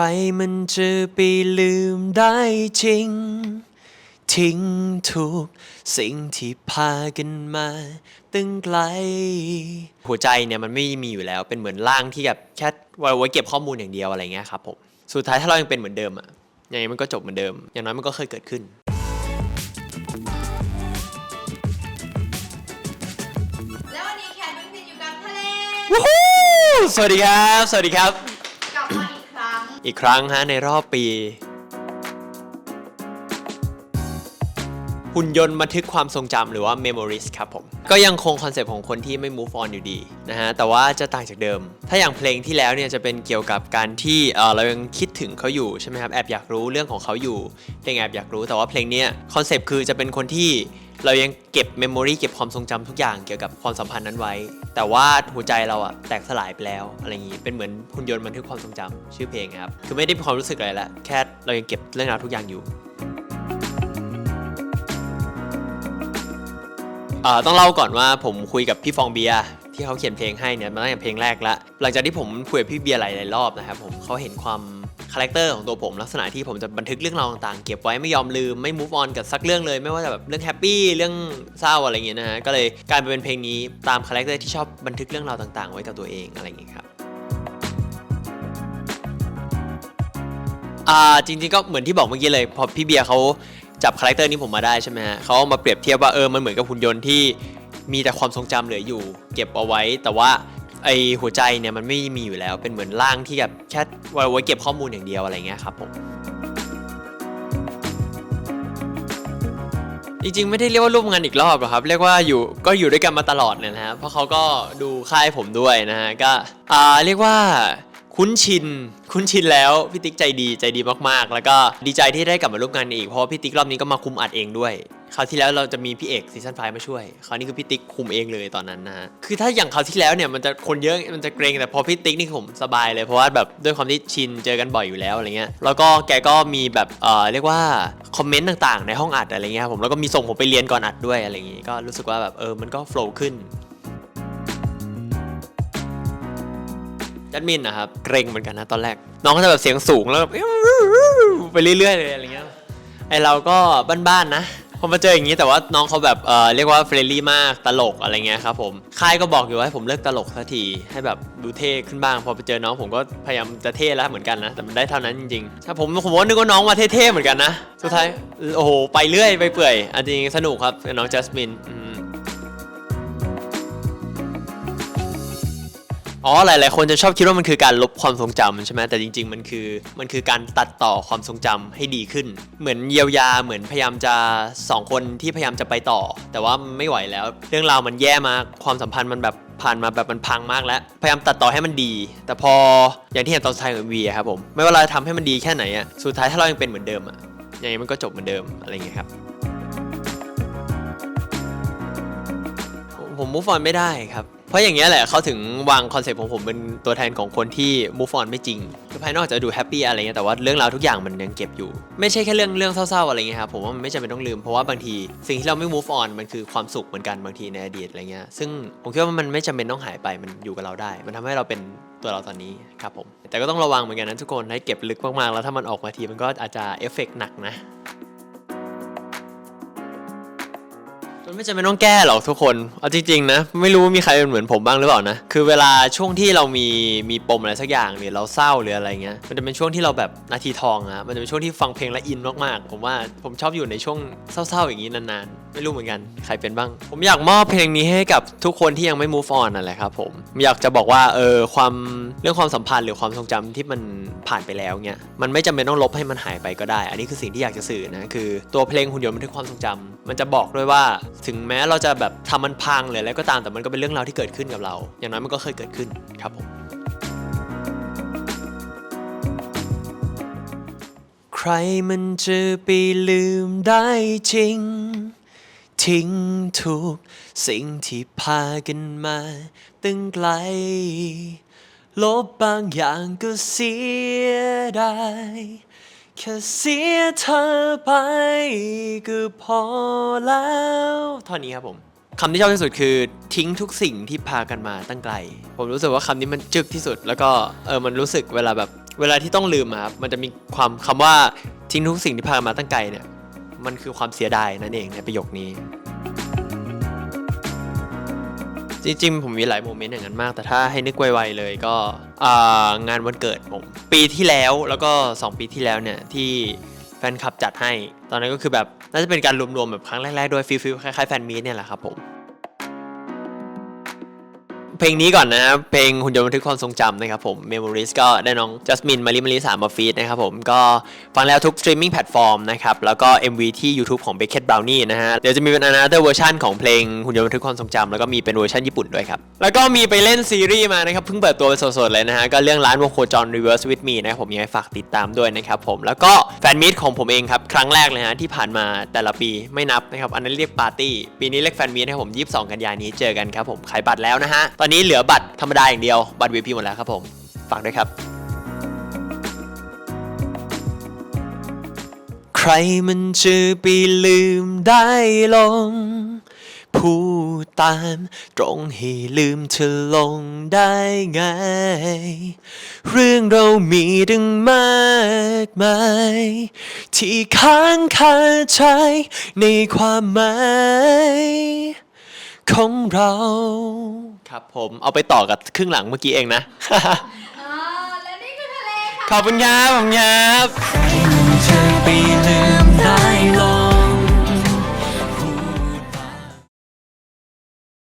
รมันจะไปลืมได้จริง ทิ้งทุกสิ่งที่พากันมาตั้งไกล หัวใจเนี่ยมันไม่มีอยู่แล้ว เป็นเหมือนร่างที่แบบแค่ไว้ไว้เก็บข้อมูลอย่างเดียวอะไรเงี้ยครับผม สุดท้ายถ้าเรายังเป็นเหมือนเดิมอะยังไงมันก็จบเหมือนเดิม อย่างน้อยมันก็เคยเกิดขึ้นแล้ววันนี้แคทเป็นพินอยู่กับทะเลวู้ฮู้สวัสดีครับ สวัสดีครับกลับมาอีกครั้ง อีกครั้งฮะในรอบปี หุ่นยนต์บันทึกความทรงจำหรือว่า memories ครับผม ก็ยังคงคอนเซปต์ของคนที่ไม่ move on อยู่ดีนะฮะ แต่ว่าจะต่างจากเดิม ถ้าอย่างเพลงที่แล้วเนี่ยจะเป็นเกี่ยวกับการที่เออเรายังคิดถึงเขาอยู่ใช่ไหมครับ แอบอยากรู้เรื่องของเขาอยู่ เพลงแอบอยากรู้ แต่ว่าเพลงเนี้ยคอนเซปต์คือจะเป็นคนที่ เรายังเก็บเมมโมรีเก็บความทรงจำทุกอย่างเกี่ยวกับความสัมพันธ์นั้นไว้ แต่ว่าหัวใจเราอะแตกสลายไปแล้วอะไรอย่างงี้ เป็นเหมือนหุ่นยนต์บันทึกความทรงจำชื่อเพลงครับ คือไม่ได้มีความรู้สึกอะไรละแค่เรายังเก็บเรื่องราวทุกอย่างอยู่ต้องเล่าก่อนว่าผมคุยกับพี่ฟองเบีย ที่เขาเขียนเพลงให้เนี่ยมาตั้งแต่เพลงแรกแล้วหลังจากที่ผมคุยกับพี่เบียร์หลายๆรอบนะครับผมเขาเห็นความคาแรคเตอร์ของตัวผมลักษณะที่ผมจะบันทึกเรื่องราวต่างๆ เก็บไว้ไม่ยอมลืมไม่ move on กับสักเรื่องเลย ไม่ว่าจะแบบเรื่องแฮปปี้เรื่องเศร้าอะไรเงี้ยนะฮะก็เลยกลายเป็นเพลงนี้ตามคาแรคเตอร์ที่ชอบบันทึกเรื่องราวต่างๆ ไว้กับตัวเองอะไรอย่างเงี้ยครับอ่าจริงๆก็เหมือนที่บอกเมื่อกี้เลยพอพี่เบียร์เขาจับคาแรคเตอร์นี้ผมมาได้ใช่ไหมฮะเขามาเปรียบเทียบว่าเออมันเหมือนกับหุ่นยนต์ที่ มีแต่ความทรงจำเหลืออยู่ เก็บเอาไว้ แต่ว่าไอหัวใจเนี่ยมันไม่มีอยู่แล้วเป็นเหมือนร่างที่แบบแค่ไว้ไวเก็บข้อมูลอย่างเดียวอะไรเงี้ยครับผมจริงๆไม่ได้เรียกว่าร่วมงานอีกรอบหรอกครับ เรียกว่าอยู่ก็อยู่ด้วยกันมาตลอดเนี่ยนะฮะเพราะเขาก็ดูค่ายผมด้วยนะฮะก็อ่าเรียกว่า คุ้นชิน คุ้นชินแล้วพี่ติ๊กใจดีใจดีมากๆ แล้วก็ดีใจที่ได้กลับมาร่วมงานอีกเพราะพี่ติ๊กรอบนี้ก็มาคุมอัดเองด้วยคราวที่แล้วเราจะมีพี่เอกซีซั่นไฟมาช่วย คราวนี้คือพี่ติ๊กคุมเองเลยตอนนั้นนะฮะ คือถ้าอย่างคราวที่แล้วเนี่ยมันจะคนเยอะ มันจะเกรง แต่พอพี่ติ๊กนี่ผมสบายเลยเพราะว่าแบบด้วยความที่ชินเจอกันบ่อยอยู่แล้วอะไรเงี้ย แล้วก็แกก็มีแบบเอ่อเรียกว่าคอมเมนต์ต่างๆ ในห้องอัดอะไรเงี้ยผม แล้วก็มีส่งผมไปเรียนก่อนอัดด้วยอะไรอย่างงี้ก็รู้สึกว่าแบบเออมันก็โฟล์ขึ้น จัดมินนะครับ เกรงเหมือนกันนะตอนแรก น้องก็จะแบบเสียงสูงแล้วแบบไปเรื่อยๆเลยอะไรเงี้ยไอเราก็บ้านๆนะพอมาเจออย่างนี้แต่ว่าน้องเขาแบบเออเรียกว่าเฟรนลี่มากตลกอะไรเงี้ยครับผมค่ายก็บอกอยู่ว่าให้ผมเลิกตลกสักทีให้แบบดูเท่ขึ้นบ้าง พอไปเจอน้องผมก็พยายามจะเท่แล้วเหมือนกันนะ แต่มันได้เท่านั้นจริงๆถ้าผมผมก็นึกว่าน้องมาเท่ๆเหมือนกันนะสุดท้ายโอ้โหไปเรื่อยไปเปื่อยอันจริงสนุกครับกับน้องจัสมิน อ๋อหลาย ๆ คนจะชอบคิดว่ามันคือการลบความทรงจำใช่ไหมแต่จริง ๆ มันคือมันคือการตัดต่อความทรงจำให้ดีขึ้น เหมือนเยียวยาเหมือนพยายามจะสองคนที่พยายามจะไปต่อ แต่ว่าไม่ไหวแล้ว เรื่องราวมันแย่มากความสัมพันธ์มันแบบผ่านมาแบบมันพังมากแล้ว พยายามตัดต่อให้มันดี แต่พออย่างที่เห็นตอนท้ายของวีครับผมไม่ว่าเราทำให้มันดีแค่ไหนอะสุดท้ายถ้าเรายังเป็นเหมือนเดิมอะยังไงมันก็จบเหมือนเดิมอะไรอย่างเงี้ยครับผม move on ไม่ได้ครับ ราะอย่างเงี้ยแหละเขาถึงวางคอนเซ็ปต์ของผมเป็นตัวแทนของคนที่ move on ไม่จริงคือภายนอกจะดูแฮปปี้อะไรเงี้ยแต่ว่าเรื่องราวทุกอย่างมันยังเก็บอยู่ ไม่ใช่แค่เรื่องเรื่องเศร้าๆอะไรเงี้ยครับผมว่ามันไม่จำเป็นต้องลืมเพราะว่าบางทีสิ่งที่เราไม่ move on มันคือความสุขเหมือนกันบางทีในอดีตอะไรเงี้ยซึ่งผมคิดว่ามันไม่จำเป็นต้องหายไปมันอยู่กับเราได้ มันทำให้เราเป็นตัวเราตอนนี้ครับผมแต่ก็ต้องระวังเหมือนกันนะทุกคนให้เก็บลึกมากๆแล้วถ้ามันออกมาทีมันก็อาจจะเอฟเฟกต์หนักนะ มันไม่จำเป็นต้องแก้หรอกทุกคน เอาจริงๆนะ ไม่รู้ว่ามีใครเป็นเหมือนผมบ้างหรือเปล่านะ คือเวลาช่วงที่เรามีมีปมอะไรสักอย่างหรือเราเศร้าหรืออะไรเงี้ย มันจะเป็นช่วงที่เราแบบนาทีทองอะมันจะเป็นช่วงที่ฟังเพลงและอินมากๆ ผมว่าผมชอบอยู่ในช่วงเศร้าๆอย่างนี้นานๆ ไม่รู้เหมือนกัน ใครเป็นบ้าง ผมอยากมอบเพลงนี้ให้กับทุกคนที่ยังไม่ move on นั่นแหละครับผม อยากจะบอกว่าเออความเรื่องความสัมพันธ์หรือความทรงจำที่มันผ่านไปแล้วเนี่ยมันไม่จำเป็นต้องลบให้มันหายไปก็ได้ อันนี้คือสิ่งที่อยากจะสื่อนะคือตัวเพลงหุ่นยนต์บันทึกความทรงจำมันจะบอกด้วยว่าถึงแม้เราจะแบบทำมันพังหรืออะไรก็ตามแต่มันก็เป็นเรื่องราวที่เกิดขึ้นกับเรา อย่างน้อยมันก็เคยเกิดขึ้นครับผมใครมันจะไปลืมได้จริง ทิ้งทุกสิ่งที่พากันมาตั้งไกล ลบบางอย่างก็เสียดายแค่เสียเธอไปก็พอแล้วเท่านี้ครับผมคำที่ชอบที่สุดคือทิ้งทุกสิ่งที่พากันมาตั้งไกล ผมรู้สึกว่าคำนี้มันจึกที่สุด แล้วก็เออมันรู้สึกเวลาแบบ เวลาที่ต้องลืมอะครับมันจะมีความคำว่าทิ้งทุกสิ่งที่พากันมาตั้งไกลเนี่ย มันคือความเสียดายนั่นเองในประโยคนี้ จริงๆ ผมมีหลายโมเมนต์อย่างนั้นมาก แต่ถ้าให้นึกไวๆเลยก็งานวันเกิดผม ปีที่แล้วแล้วก็ 2 ปีที่แล้วเนี่ยที่แฟนคลับจัดให้ ตอนนั้นก็คือแบบน่าจะเป็นการรวมๆแบบครั้งแรกๆด้วยฟิลฟิลคล้ายๆแฟนมีตเนี่ยแหละครับผม เพลงนี้ก่อนนะครับ เพลงหุ่นยนต์บันทึกความทรงจำนะครับผม Memories ก็ได้น้องจัสมินมาริมาริสามาฟีดนะครับผม ก็ฟังแล้วทุกสตรีมมิ่งแพลตฟอร์มนะครับ แล้วก็ MV ที่ YouTube ของ Beckett Brownie นะฮะ เดี๋ยวจะมีเป็น another version ของเพลงหุ่นยนต์บันทึกความทรงจำแล้วก็มีเป็นเวอร์ชันญี่ปุ่นด้วยครับ แล้วก็มีไปเล่นซีรีส์มานะครับ เพิ่งเปิดตัวเป็นสดๆเลยนะฮะ ก็เรื่องร้านวงโคจร Reverse with me นะครับผมยังไงฝากติดตามด้วยนะครับผม แล้วก็แฟนมิตของผมเองครับครั้งแรกเลยฮะที่ผ่านมาแต่ละปีไม่นับนะครับอันนั้นเรียกปาร์ตี้ปีนี้เรียกแฟนมิตนะครับผม22 กันยายนนี้เจอกันครับผมขายบัตรแล้วนะฮะตอนนี้เหลือบัตรธรรมดาอย่างเดียว บัตร VIP หมดแล้วครับผม ฝากด้วยครับ ใครมันจะไปลืมได้ลงพูดตามตรงให้ลืมเธอลงได้ไง เรื่องเรามีดึงมากมาย ที่ค้างคาใจในความหมายของเรา ครับผมเอาไปต่อกับครึ่งหลังเมื่อกี้เองนะอ่าและนี่คือทะเลค่ะ ขอบคุณครับผมครับ